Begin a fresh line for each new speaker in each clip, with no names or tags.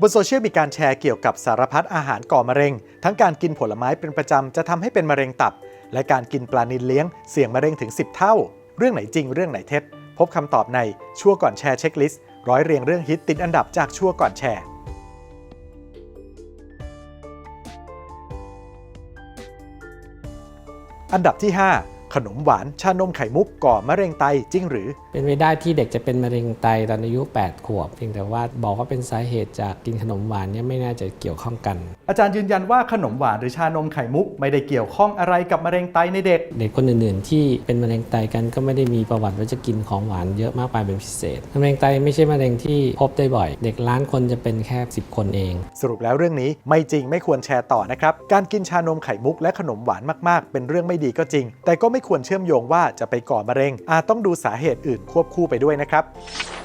บนโซเชียลมีการแชร์เกี่ยวกับสารพัดอาหารก่อมะเร็ง ทั้งการกินผลไม้เป็นประจำจะทำให้เป็นมะเร็งตับ และการกินปลานิลเลี้ยงเสี่ยงมะเร็งถึง 10 เท่า เรื่องไหนจริงเรื่องไหนเท็จ พบคำตอบในชั่วก่อนแชร์เช็คลิสต์ร้อยเรียงเรื่องฮิตติดอันดับจากชั่วก่อนแชร์อันดับที่ 5 ขนมหวานชานมไข่มุกก่อมะเร็งไตจริงหรือ
เป็นไปได้ที่เด็กจะเป็นมะเร็งไตตอนอายุ 8 ขวบ เพียงแต่ว่าบอกว่าเป็นสาเหตุจากกินขนมหวานเนี่ยไม่น่าจะเกี่ยวข้องกัน
อาจารย์ยืนยันว่าขนมหวานหรือชานมไข่มุก ไม่ได้เกี่ยวข้องอะไรกับมะเร็งไตในเด็ก
เด็กคนอื่นๆ ที่เป็นมะเร็งไตกันก็ไม่ได้มีประวัติว่าจะกินของหวานเยอะมากไปเป็นพิเศษมะเร็งไตไม่ใช่มะเร็งที่พบได้บ่อย เด็กล้านคนจะเป็นแค่ 10 คนเอง
สรุปแล้วเรื่องนี้ไม่จริงไม่ควรแชร์ต่อนะครับการกินชานมไข่มุกและขนมหวานมากๆ เป็นเรื่องไม่ดีก็จริง แต่ก็ไม่ควรเชื่อมโยงว่าจะไปก่อมะเร็งอาจต้องดูสาเหตุอื่นควบคู่ไปด้วยนะครับ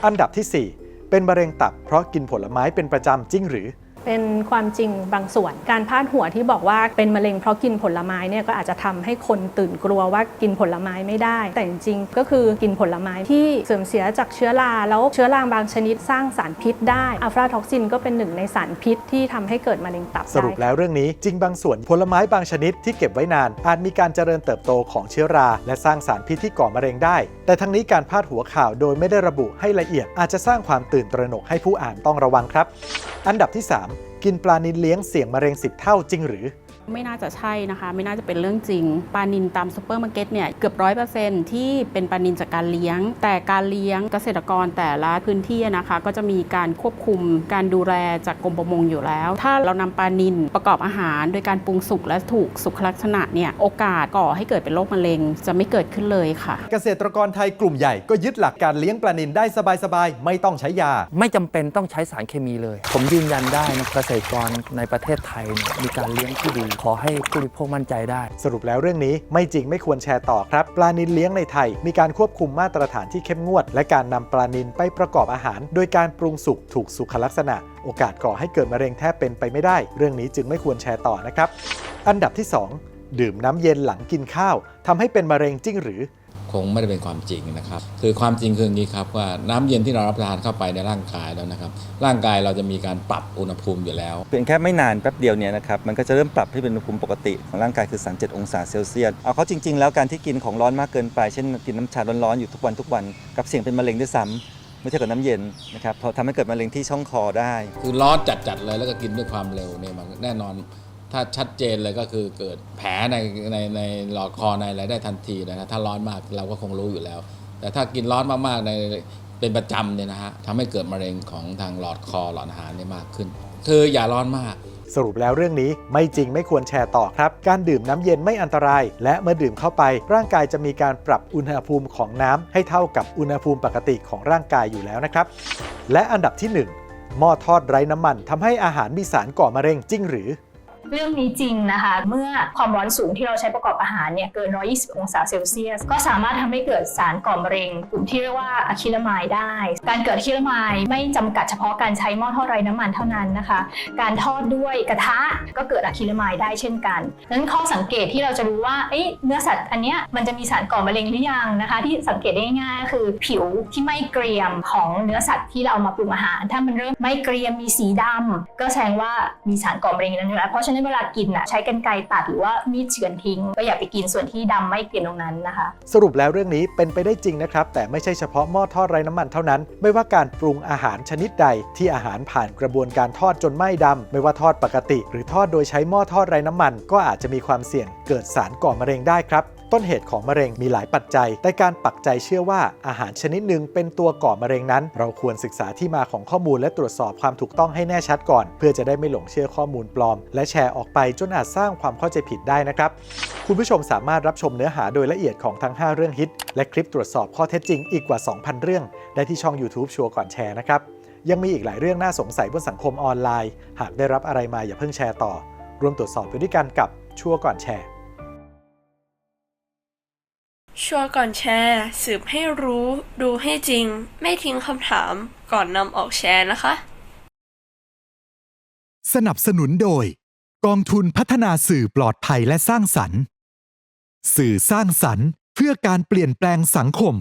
อันดับทีสี่ 4 เป็นมะเร็งตับเพราะกินผลไม้เป็นประจำจริงหรือ
เป็นความจริงบางส่วน การพาดหัวที่บอกว่าเป็นมะเร็งเพราะกินผลไม้เนี่ยก็อาจจะทำให้คนตื่นกลัวว่ากินผลไม้ไม่ได้ แต่จริงๆก็คือกินผลไม้ที่เสื่อมเสียจากเชื้อราแล้วเชื้อราบางชนิดสร้างสารพิษได้อัลฟาท็อกซินก็เป็นหนึ่งในสารพิษที่ทำให้เกิดมะเร็งตับ
สรุปแล้วเรื่องนี้จริงบางส่วนผลไม้บางชนิดที่เก็บไว้นาน อาจมีการเจริญเติบโตของเชื้อรา และสร้างสารพิษที่ก่อมะเร็งได้ แต่ทั้งนี้การพาดหัวข่าวโดยไม่ได้ระบุให้ละเอียด อาจจะสร้างความตื่นตระหนกให้ผู้อ่านต้องระวังครับ อันดับที่ 3 กินปลานิลเลี้ยงเสี่ยงมะเร็ง 10 เท่าจริงหรือ
ไม่น่าจะใช่นะคะ ไม่น่าจะเป็นเรื่องจริงปลานินตามซูเปอร์มาร์เก็ตเนี่ยเกือบร้อยเปอร์เซ็นที่เป็นปลานินจากการเลี้ยง แต่การเลี้ยงเกษตรกรแต่ละพื้นที่นะคะ ก็จะมีการควบคุมการดูแลจากกรมประมงอยู่แล้ว ถ้าเรานำปลานินประกอบอาหาร โดยการปรุงสุกและถูกสุขลักษณะเนี่ยโอกาสก่อให้เกิดเป็นโรคมะเร็ง จะไม่เกิดขึ้นเลยค่ะ
เกษตรกรไทยกลุ่มใหญ่ก็ยึดหลักการเลี้ยงปลานิลได้สบายๆไม่ต้องใช้ยา
ไม่จำเป็นต้องใช้สารเคมีเลย ผมยืนยันได้นะเกษตรกรในประเทศไทยเนี่ยมีการเลี้ยงที่ดีขอให้ผู้บริโภคมั่นใจได้
สรุปแล้วเรื่องนี้ไม่จริงไม่ควรแชร์ต่อครับ ปลานิลเลี้ยงในไทย มีการควบคุมมาตรฐานที่เข้มงวด และการนำปลานิลไปประกอบอาหาร โดยการปรุงสุกถูกสุขลักษณะ โอกาสก่อให้เกิดมะเร็งแทบเป็นไปไม่ได้ เรื่องนี้จึงไม่ควรแชร์ต่อนะครับ อันดับที่ 2 ดื่มน้ำเย็นหลังกินข้าวทำให้เป็นมะเร็งจริงหรือ
คงไม่ได้เป็นความจริงนะครับ คือความจริงคืออย่างนี้ครับว่าน้ำเย็นที่เรารับประทานเข้าไปในร่างกายแล้วนะครับ ร่างกายเราจะมีการปรับอุณหภูมิอยู่แล้ว
เพียงแค่ไม่นานแป๊บเดียวเนี่ยนะครับมันก็จะเริ่มปรับให้เป็นอุณหภูมิปกติของร่างกายคือ 37 องศาเซลเซียสเอาเขาจริง ๆ แล้วการที่กินของร้อนมากเกินไปเช่นกินน้ำชาร้อนๆอยู่ทุกวันทุกวันกับเสี่ยงเป็นมะเร็งด้วยซ้ำไม่เทียบกับน้ำเย็นนะครับเพราะทำให้เกิดมะเร็งที่ช่องคอได้
คือร้อนจัดๆเลยแล้วก็กินด้วยความเร็วเนี่ยมันแน่นอน ถ้าชัดเจนเลยก็คือเกิดแผลในในในหลอดคอในอะไรได้ทันทีนะครับถ้าร้อนมากเราก็คงรู้อยู่แล้ว แต่ถ้ากินร้อนมากๆในเป็นประจำเนี่ยนะฮะทำให้เกิดมะเร็งของทางหลอดคอหลอดอาหารเนี่ยมากขึ้น คืออย่าร้อนมาก
สรุปแล้วเรื่องนี้ไม่จริงไม่ควรแชร์ต่อครับ การดื่มน้ำเย็นไม่อันตราย และเมื่อดื่มเข้าไป ร่างกายจะมีการปรับอุณหภูมิของน้ำให้เท่ากับอุณหภูมิปกติของร่างกายอยู่แล้วนะครับ และอันดับที่ 1 หม้อทอดไร้น้ำมันทำให้อาหารมีสารก่อมะเร็งจริงหรือ
เรื่องนี้จริงนะคะ เมื่อความร้อนสูงที่เราใช้ประกอบอาหารเนี่ยเกิน 120 องศาเซลเซียส ก็สามารถทำให้เกิดสารก่อมะเร็ง กลุ่มที่เรียกว่าอะคิลามายได้ การเกิดอะคิลามายไม่จำกัดเฉพาะการใช้หม้อทอดไร้น้ำมันเท่านั้นนะคะ การทอดด้วยกระทะก็เกิดอะคิลามายได้เช่นกันดังนั้นข้อสังเกตที่เราจะรู้ว่าเอ๊ะเนื้อสัตว์อันเนี้ยมันจะมีสารก่อมะเร็งหรือยังนะคะ ที่สังเกตได้ง่ายก็คือผิวที่ไม่เกรียมของเนื้อสัตว์ที่เราเอามาปรุงอาหาร ถ้ามันเริ่มไม่เกรียมมีสีดำก็แสดงว่ามีสารก่อมะเร็งนั้นอยู่แล้วเพราะฉะนั้นเวลากินอะใช้กรรไกรตัดหรือว่ามีดเฉือนทิ้ง ก็อย่าไปกินส่วนที่ดำไม่เกลียตรงนั้นนะคะ
สรุปแล้วเรื่องนี้เป็นไปได้จริงนะครับ แต่ไม่ใช่เฉพาะหม้อทอดไร้น้ำมันเท่านั้น ไม่ว่าการปรุงอาหารชนิดใดที่อาหารผ่านกระบวนการทอดจนไหม้ดำไม่ว่าทอดปกติ หรือทอดโดยใช้หม้อทอดไร้น้ำมัน ก็อาจจะมีความเสี่ยงเกิดสารก่อมะเร็งได้ครับ ต้นเหตุของมะเร็งมีหลายปัจจัย แต่การปักใจเชื่อว่าอาหารชนิดหนึ่งเป็นตัวก่อมะเร็งนั้น เราควรศึกษาที่มาของข้อมูลและตรวจสอบความถูกต้องให้แน่ชัดก่อน เพื่อจะได้ไม่หลงเชื่อข้อมูลปลอม และแชร์ออกไปจนอาจสร้างความเข้าใจผิดได้นะครับ คุณผู้ชมสามารถรับชมเนื้อหาโดยละเอียดของทั้ง 5 เรื่องฮิต และคลิปตรวจสอบข้อเท็จจริงอีกกว่า 2,000 เรื่อง ได้ที่ช่อง YouTube ชัวร์ก่อนแชร์นะครับยังมีอีกหลายเรื่องน่าสงสัยบนสังคมออนไลน์ หากได้รับอะไรมาอย่าเพิ่งแชร์ต่อร่วมตรวจสอบไปด้วยกันกับชัวก่อนแชร์
ชัวร์ก่อนแชร์ สืบให้รู้ ดูให้จริง ไม่ทิ้งคำถามก่อนนำออกแชร์นะคะ
สนับสนุนโดย กองทุนพัฒนาสื่อปลอดภัยและสร้างสรรค์ สื่อสร้างสรรค์เพื่อการเปลี่ยนแปลงสังคม